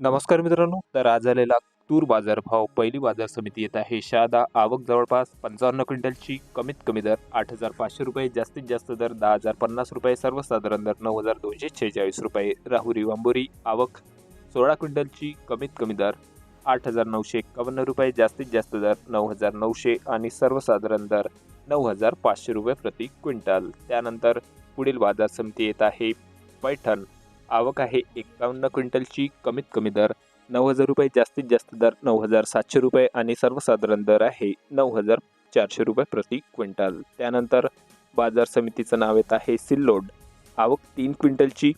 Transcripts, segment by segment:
नमस्कार मित्रांनो तर आज झालेला तूर बाजार भाव पहिली बाजार समिती येत आहे. शहादा आवक जवळपास पंचावन्न क्विंटलची कमीत कमी दर आठ हजार पाचशे रुपये जास्तीत जास्त दर दहा हजार पन्नास रुपये सर्वसाधारण दर नऊ हजार दोनशे शेहेचाळीस रुपये. राहुरी वांबोरी आवक सोळा क्विंटलची कमीत कमी दर आठ हजार नऊशे एक्कावन्न रुपये जास्तीत जास्त दर नऊ हजार नऊशे आणि सर्वसाधारण दर नऊ हजार पाचशे रुपये प्रति क्विंटल. त्यानंतर पुढील बाजार समिती येत आहे पैठण. आवक आहे. एकावन्न क्विंटलची कमीत कमी दर नऊ हजार रुपये जास्तीत जास्त दर नऊ हजार सातशे रुपये आणि सर्वसाधारण दर आहे नऊ हजार चारशे रुपये प्रति क्विंटल. त्यानंतर बाजार समितीचं नाव येत आहे सिल्लोड. आवक तीन क्विंटलची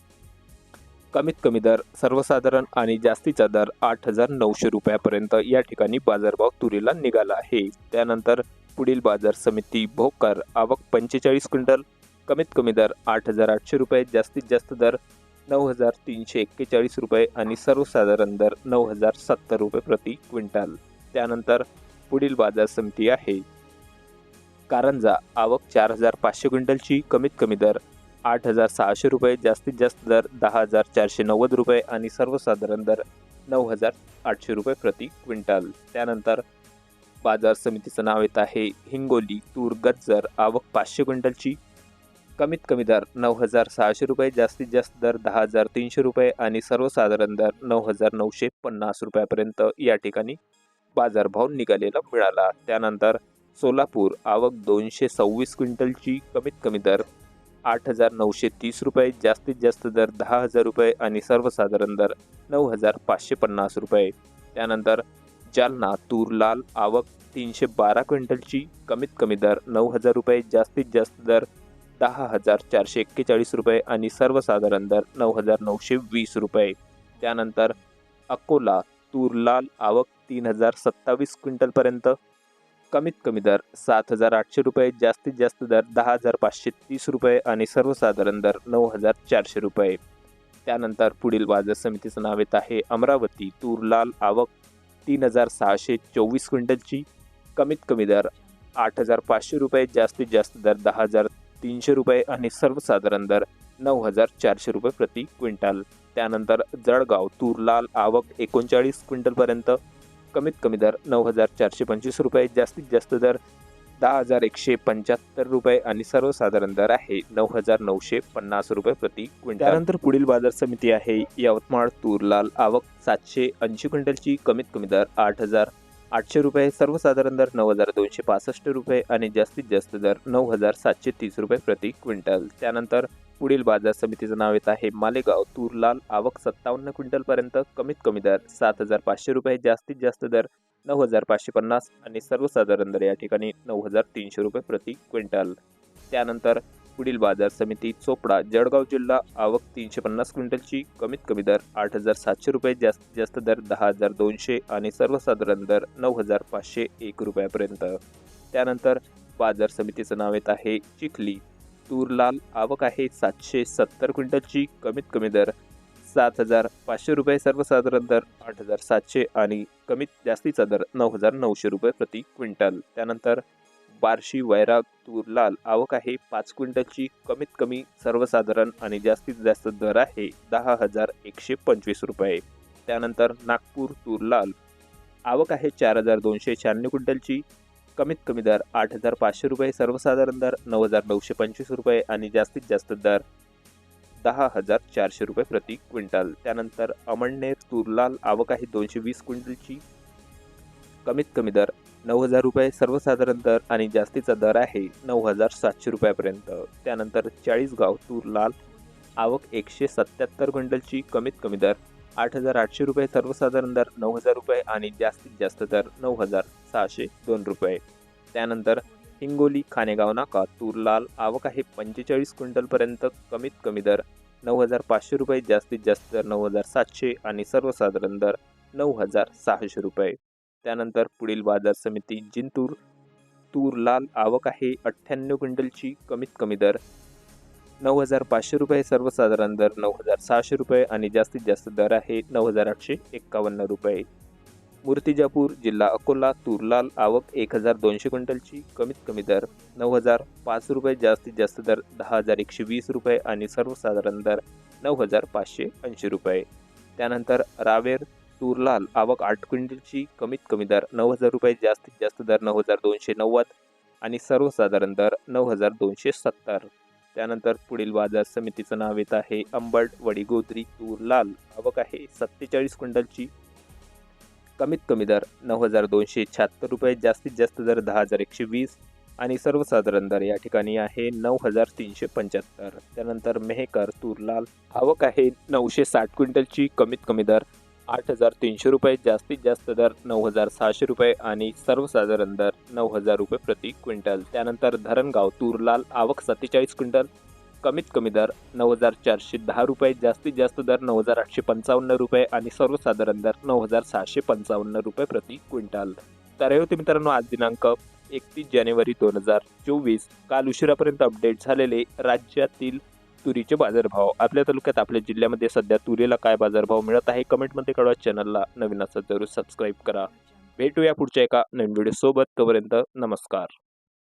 कमीत कमी दर सर्वसाधारण आणि जास्तीचा दर आठ हजार नऊशे रुपयापर्यंत या ठिकाणी बाजारभाव तुरीला निघाला आहे. त्यानंतर पुढील बाजार समिती भोकर. आवक पंचेचाळीस क्विंटल कमीत कमी दर आठ हजार आठशे रुपये जास्तीत जास्त दर नऊ हजार तीनशे एक्केचाळीस रुपये आणि सर्वसाधारण दर नऊ हजार सत्तर रुपये प्रति क्विंटल. त्यानंतर पुढील बाजार समिती आहे. कारंजा आवक चार हजार पाचशे क्विंटलची कमीत कमी दर आठ हजार सहाशे रुपये जास्तीत जास्त दर दहा हजार चारशे नव्वद रुपये आणि सर्वसाधारण दर नऊ हजार आठशे रुपये प्रति क्विंटल. त्यानंतर बाजार समितीचं नाव येत आहे हिंगोली तूर गज्जर. आवक पाचशे क्विंटलची कमीत कमी दर नऊ हजार सहाशे रुपये जास्तीत जास्त दर दहा हजार तीनशे रुपये आणि सर्वसाधारण दर नऊ हजार नऊशे पन्नास रुपयापर्यंत या ठिकाणी बाजारभाव निघालेला मिळाला. त्यानंतर सोलापूर आवक दोनशे सव्वीस क्विंटलची कमीत कमी दर आठ हजार नऊशे तीस रुपये जास्तीत जास्त दर दहा हजार रुपये आणि सर्वसाधारण दर नऊ हजार पाचशे पन्नास रुपये. त्यानंतर जालना तूर लाल आवक तीनशे बारा क्विंटलची कमीत कमी दर नऊ हजार रुपये जास्तीत जास्त दर दहा हजार चारशे एक्केचाळीस रुपये आणि सर्वसाधारण दर नऊ हजार नऊशे वीस रुपये. त्यानंतर अकोला तूर लाल आवक तीन हजार सत्तावीस क्विंटलपर्यंत. कमीत कमी दर सात हजार आठशे रुपये जास्तीत जास्त दर दहा हजार पाचशे तीस रुपये आणि सर्वसाधारण दर नऊ हजार चारशे रुपये. त्यानंतर पुढील बाजार समितीचं नाव येत आहे अमरावती. तूर लाल आवक तीन हजार सहाशे चोवीस क्विंटलची. कमीत कमी दर आठ हजार पाचशे रुपये जास्तीत जास्त दर दहा हजार तीनशे रुपये आणि सर्वसाधारण दर नऊ हजार चारशे रुपये प्रति क्विंटल. त्यानंतर जळगाव तूर लाल आवक एकोणचाळीस क्विंटलपर्यंत कमीत कमी दर नऊ हजार चारशे पंचवीस रुपये जास्तीत जास्त दर दहा हजार एकशे पंच्याहत्तर रुपये आणि सर्वसाधारण दर आहे नऊ हजार नऊशे पन्नास रुपये प्रति क्विंटल. त्यानंतर पुढील बाजार समिती आहे यवतमाळ तूर लाल आवक सातशे ऐंशी क्विंटलची. कमीत कमी दर आठ हजार आठशे रुपये सर्वसाधारण दर नऊ हजार दोनशे पासष्ट रुपये आणि जास्तीत जास्त दर नऊ हजार सातशे तीस रुपये प्रति क्विंटल. त्यानंतर पुढील बाजार समितीचं नाव येत आहे मालेगाव. तूर लाल आवक सत्तावन्न क्विंटलपर्यंत कमीत कमी दर सात हजार पाचशे रुपये जास्तीत जास्त दर नऊ हजार पाचशे पन्नास आणि सर्वसाधारण दर या ठिकाणी नऊ हजार तीनशे रुपये प्रति क्विंटल. त्यानंतर पुढील बाजार समिती चोपडा जळगाव जिल्हा आवक तीनशे पन्नास क्विंटलची कमीत कमी दर आठ हजार सातशे रुपये जास्तीत जास्त दर दहा हजार दोनशे आणि सर्वसाधारण दर नऊ हजार पाचशे एक रुपयापर्यंत. त्यानंतर बाजार समितीचं नाव येत आहे चिखली. तूर लाल आवक आहे सातशे सत्तर क्विंटलची कमीत कमी दर सात हजार पाचशे रुपये सर्वसाधारण दर आठ हजार सातशे आणि कमीत जास्तीचा दर नऊ हजार नऊशे रुपये प्रति क्विंटल. त्यानंतर बार्शी वैराग तूर लाल आवक आहे. पाच क्विंटलची कमीत कमी सर्वसाधारण आणि जास्तीत जास्त दर आहे दहा हजार एकशे पंचवीस रुपये. त्यानंतर नागपूर तूर लाल आवक आहे चार हजार दोनशे शहाण्णव क्विंटलची. कमीत कमी दर आठ हजार पाचशे रुपये सर्वसाधारण दर नऊ हजार नऊशे पंचवीस रुपये आणि जास्तीत जास्त दर दहा हजार चारशे रुपये प्रति क्विंटल. त्यानंतर अमळनेर तूर लाल आवक आहे दोनशे वीस क्विंटलची. कमीत कमी दर नऊ हजार रुपये सर्वसाधारण दर आणि जास्तीचा दर आहे नऊ हजार सातशे रुपयापर्यंत. त्यानंतर चाळीसगाव तूर लाल आवक एकशे सत्याहत्तर क्विंटलची कमीत कमी दर आठ हजार आठशे रुपये सर्वसाधारण दर नऊ हजार रुपये आणि जास्तीत जास्त दर नऊ हजार सहाशे दोन रुपये. त्यानंतर हिंगोली खानेगाव नाका तूर लाल आवक आहे पंचेचाळीस क्विंटलपर्यंत कमीत कमी दर नऊ हजार पाचशे रुपये जास्तीत जास्त दर नऊ हजार सातशे आणि सर्वसाधारण दर नऊ हजार सहाशे रुपये. त्यानंतर पुढील बाजार समिती जिंतूर. तूर लाल आवक आहे अठ्ठ्याण्णव क्विंटलची कमीत कमी दर नऊ हजार पाचशे रुपये सर्वसाधारण दर नऊ हजार सहाशे रुपये आणि जास्तीत जास्त दर आहे नऊ हजार आठशे एक्कावन्न रुपये. मूर्तिजापूर जिल्हा अकोला तूर लाल आवक एक हजार दोनशे क्विंटलची कमीत कमी दर नऊ हजार पाच रुपये जास्तीत जास्त दर दहा हजार एकशे वीस रुपये आणि सर्वसाधारण दर नऊ हजार पाचशे ऐंशी रुपये. त्यानंतर रावेर तूर लाल आवक आठ क्विंटलची कमीत कमी दर नऊ हजार रुपये जास्तीत जास्त दर नऊ हजार दोनशे नव्वद आणि सर्वसाधारण दर नऊ हजार दोनशे सत्तर. त्यानंतर पुढील बाजार समितीचं नाव येत आहे अंबड वडीगोद्री तूर लाल आवक आहे सत्तेचाळीस क्विंटलची कमीत कमी दर नऊ हजार दोनशे शहात्तर रुपये जास्तीत जास्त दर दहा हजार एकशे वीस आणि सर्वसाधारण दर या ठिकाणी आहे नऊ हजार तीनशे पंच्याहत्तर. त्यानंतर मेहकर तूर लाल आवक आहे नऊशे साठ क्विंटलची कमीत कमी दर आठ हजार तीनशे रुपये जास्तीत जास्त दर नऊ हजार सहाशे रुपये आणि सर्वसाधारण दर नऊ हजार रुपये प्रति क्विंटल. त्यानंतर धरणगाव तूर लाल आवक सत्तेचाळीस क्विंटल कमीत कमी दर नऊ हजार चारशे दहा रुपये जास्तीत जास्त दर नऊ हजार आठशे पंचावन्न रुपये आणि सर्वसाधारण दर नऊ हजार सहाशे पंचावन्न रुपये प्रति क्विंटल. तर हे होते मित्रांनो आज दिनांक एकतीस जानेवारी दोन हजार चोवीस. काल उशिरापर्यंत अपडेट झालेले राज्यातील तुरीचे बाजारभाव. आपल्या तालुक्यात आपल्या जिल्ह्यामध्ये सध्या तुरीला काय बाजारभाव मिळत आहे? कमेंटमध्ये कळवा. चॅनलला नवीन असं जरूर सबस्क्राईब करा. भेटूया पुढच्या एका नवीन व्हिडिओ सोबत तोपर्यंत नमस्कार.